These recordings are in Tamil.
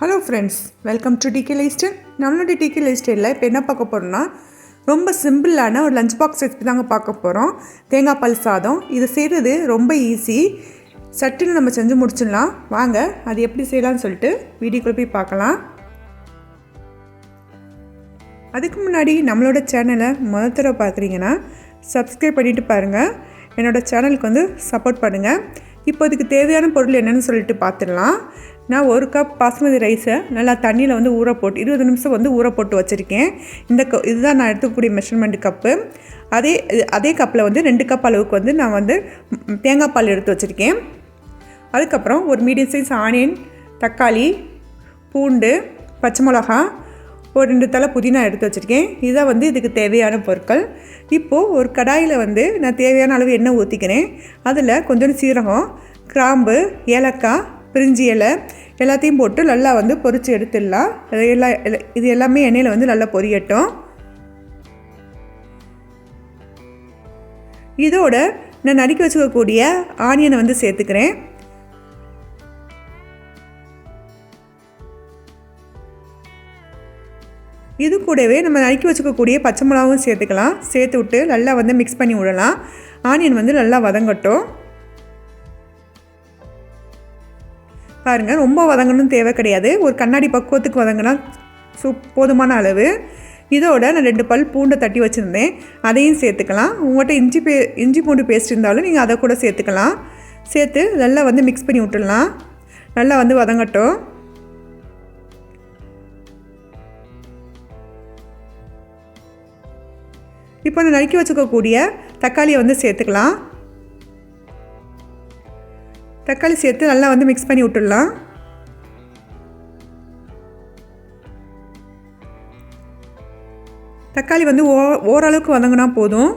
Hello friends welcome to TK Leicester நம்மளோட டிகே லைஸ்டரில் இப்போ என்ன பார்க்க போகிறோம்னா ரொம்ப சிம்பிளான ஒரு லஞ்ச் பாக்ஸ் ரெசிபி தாங்க பார்க்க போகிறோம் தேங்காய் பால் சாதம் இது செய்கிறது ரொம்ப ஈஸி சட்டுன்னு நம்ம செஞ்சு முடிச்சிடலாம். வாங்க அது எப்படி செய்யலாம்னு சொல்லிட்டு வீடியோக்குள்ள போய் பார்க்கலாம். அதுக்கு முன்னாடி நம்மளோட சேனலை முதல் தடவை பார்க்குறீங்கன்னா சப்ஸ்கிரைப் பண்ணிவிட்டு பாருங்கள் என்னோடய சேனலுக்கு வந்து சப்போர்ட் பண்ணுங்கள் இப்போ இதுக்கு தேவையான பொருள் என்னென்னு சொல்லிட்டு பார்த்துடலாம். நான் ஒரு கப் பாஸ்மதி ரைஸை நல்லா தண்ணியில் வந்து ஊற போட்டு இருபது நிமிஷம் வந்து ஊற போட்டு வச்சுருக்கேன். இந்த க இதுதான் நான் எடுத்துக்கக்கூடிய மெஷர்மெண்ட் கப்பு அதே அதே கப்பில் வந்து ரெண்டு கப் அளவுக்கு வந்து நான் வந்து தேங்காய் பால் எடுத்து வச்சுருக்கேன். அதுக்கப்புறம் ஒரு மீடியம் சைஸ் ஆனியன் தக்காளி பூண்டு பச்சை மிளகா ஒரு ரெண்டு தலை புதினா எடுத்து வச்சுருக்கேன். இதான் வந்து இதுக்கு தேவையான பொருட்கள். இப்போது ஒரு கடாயில் வந்து நான் தேவையான அளவு எண்ணெய் ஊற்றிக்கிறேன் அதில் கொஞ்சோண்டு சீரகம் கிராம்பு ஏலக்காய் பிரிஞ்சி இலை எல்லாத்தையும் போட்டு நல்லா வந்து பொரித்து எடுத்துடலாம். எல்லா எல்லா- இது எல்லாமே எண்ணெயில் வந்து நல்லா பொரியட்டும். இதோட நான் நறுக்கி வச்சுக்கக்கூடிய ஆனியனை வந்து சேர்த்துக்கிறேன். இது கூடவே நம்ம நறுக்கி வச்சுக்கக்கூடிய பச்சை மிளகாவும் சேர்த்துக்கலாம். சேர்த்து விட்டு நல்லா வந்து மிக்ஸ் பண்ணி விடலாம். ஆனியன் வந்து நல்லா வதங்கட்டும். பாருங்கள் ரொம்ப வதங்கணும் தேவை கிடையாது. ஒரு கண்ணாடி பக்குவத்துக்கு வதங்கினா சூப் போதுமான அளவு. இதோட நான் ரெண்டு பல் பூண்டை தட்டி வச்சுருந்தேன். அதையும் சேர்த்துக்கலாம். உங்கள்கிட்ட இஞ்சி பே இஞ்சி பூண்டு பேஸ்ட் இருந்தாலும் நீங்கள் அதை கூட சேர்த்துக்கலாம். சேர்த்து நல்லா வந்து மிக்ஸ் பண்ணி விட்டுடலாம். நல்லா வந்து வதங்கட்டும். இப்போ அந்த நறுக்கி வச்சுக்கக்கூடிய தக்காளியை வந்து சேர்த்துக்கலாம். தக்காளி சேர்த்து நல்லா வந்து மிக்ஸ் பண்ணி விட்டுடலாம். தக்காளி வந்து ஓ ஓரளவுக்கு வதங்கினா போதும்.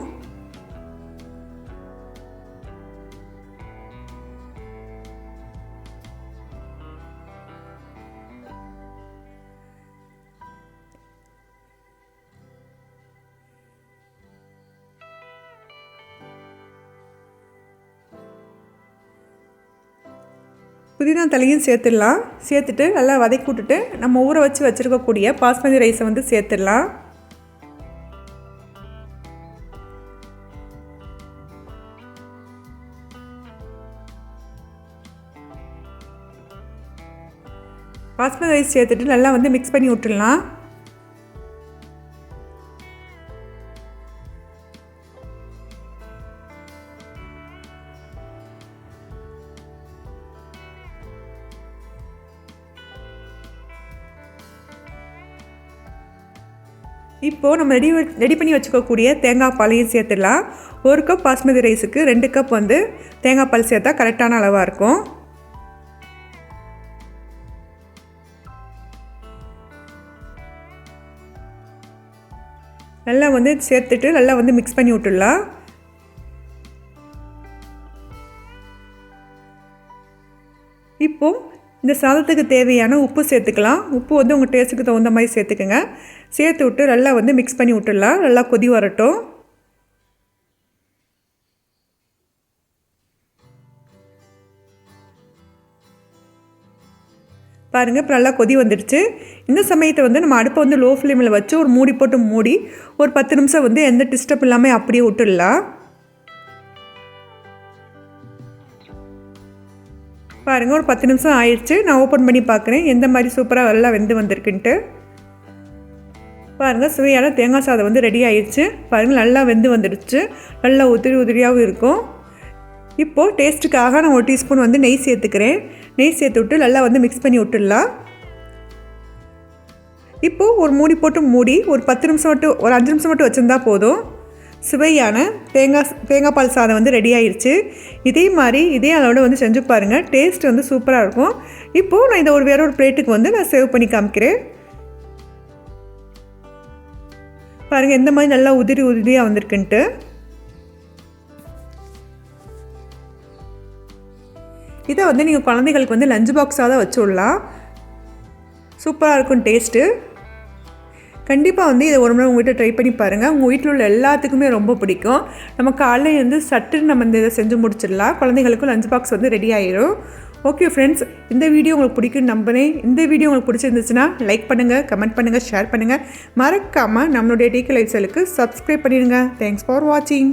புதினா தலையும் சேர்த்துடலாம். சேர்த்துட்டு நல்லா வதக்கி விட்டுட்டு நம்ம ஊற வச்சு வச்சுருக்கக்கூடிய பாஸ்மதி ரைஸை வந்து சேர்த்துடலாம். பாஸ்மதி ரைஸ் சேர்த்துட்டு நல்லா வந்து மிக்ஸ் பண்ணி விட்டுடலாம். இப்போது நம்ம ரெடி ரெடி பண்ணி வச்சுக்கக்கூடிய தேங்காய் பாலையும் சேர்த்துடலாம். ஒரு கப் பாஸ்மதி ரைஸுக்கு ரெண்டு கப் வந்து தேங்காய் பால் சேர்த்தா கரெக்டான அளவாக இருக்கும். நல்லா வந்து சேர்த்துட்டு நல்லா வந்து மிக்ஸ் பண்ணி விட்டுடலாம். இப்போது இந்த சாதத்துக்கு தேவையான உப்பு சேர்த்துக்கலாம். உப்பு வந்து உங்கள் டேஸ்ட்டுக்கு தகுந்த மாதிரி சேர்த்துக்குங்க. சேர்த்து விட்டு நல்லா வந்து மிக்ஸ் பண்ணி விட்டுடலாம். நல்லா கொதி வரட்டும். பாருங்கள் இப்போ நல்லா கொதி வந்துடுச்சு. இந்த சமயத்தை வந்து நம்ம அடுப்பை வந்து லோ ஃப்ளேமில் வச்சு ஒரு மூடி போட்டு மூடி ஒரு பத்து நிமிஷம் வந்து எந்த டிஸ்டர்ப் இல்லாமல் அப்படியே விட்டுடலாம். பாருங்கள் ஒரு பத்து நிமிஷம் ஆயிடுச்சு. நான் ஓப்பன் பண்ணி பார்க்குறேன் எந்த மாதிரி சூப்பராக நல்லா வெந்து வந்திருக்குன்ட்டு. பாருங்கள் சுவையான தேங்காய் சாதம் வந்து ரெடி ஆயிடுச்சு. பாருங்கள் நல்லா வெந்து வந்துடுச்சு. நல்லா உதிரி உதிரியாகவும் இருக்கும். இப்போது டேஸ்ட்டுக்காக நான் ஒரு டீஸ்பூன் வந்து நெய் சேர்த்துக்கிறேன். நெய் சேர்த்து விட்டு நல்லா வந்து மிக்ஸ் பண்ணி விட்டுடலாம். இப்போது ஒரு மூடி போட்டு மூடி ஒரு பத்து நிமிஷம் மட்டும் ஒரு அஞ்சு நிமிஷம் மட்டும் வச்சுருந்தா போதும். சுவையான தேங்காய் தேங்காய் பால் சாதம் வந்து ரெடி ஆயிடுச்சு இதே மாதிரி இதே அளவோட வந்து செஞ்சு பாருங்கள் டேஸ்ட் வந்து சூப்பராக இருக்கும். இப்போது நான் இதை ஒரு வேற ஒரு பிளேட்டுக்கு வந்து நான் சேவ் பண்ணி காமிக்கிறேன். பாருங்கள் எந்த மாதிரி நல்லா உதிரி உதிரியாக வந்திருக்குன்ட்டு. இதை வந்து நீங்கள் குழந்தைகளுக்கு வந்து லஞ்ச் பாக்ஸாக தான் வச்சு விடலாம். சூப்பராக இருக்கும் டேஸ்ட்டு கண்டிப்பாக வந்து இதை ஒரு முறை உங்கள் வீட்டில் ட்ரை பண்ணி பாருங்கள் உங்கள் வீட்டில் உள்ள எல்லாத்துக்குமே ரொம்ப பிடிக்கும். நம்ம காலையில் இருந்து சட்டுன்னு நம்ம இந்த இதை செஞ்சு முடிச்சிடலாம். குழந்தைங்களுக்கும் லஞ்ச் பாக்ஸ் வந்து ரெடி ஆயிடும் ஓகே ஃப்ரெண்ட்ஸ் இந்த வீடியோ உங்களுக்கு பிடிக்கும் நம்பினேன் இந்த வீடியோ உங்களுக்கு பிடிச்சிருந்துச்சுன்னா லைக் பண்ணுங்கள் கமெண்ட் பண்ணுங்கள் ஷேர் பண்ணுங்கள் மறக்காமல் நம்மளுடைய டீக்கலைசலுக்கு சப்ஸ்கிரைப் பண்ணிடுங்க. தேங்க்ஸ் ஃபார் வாட்சிங்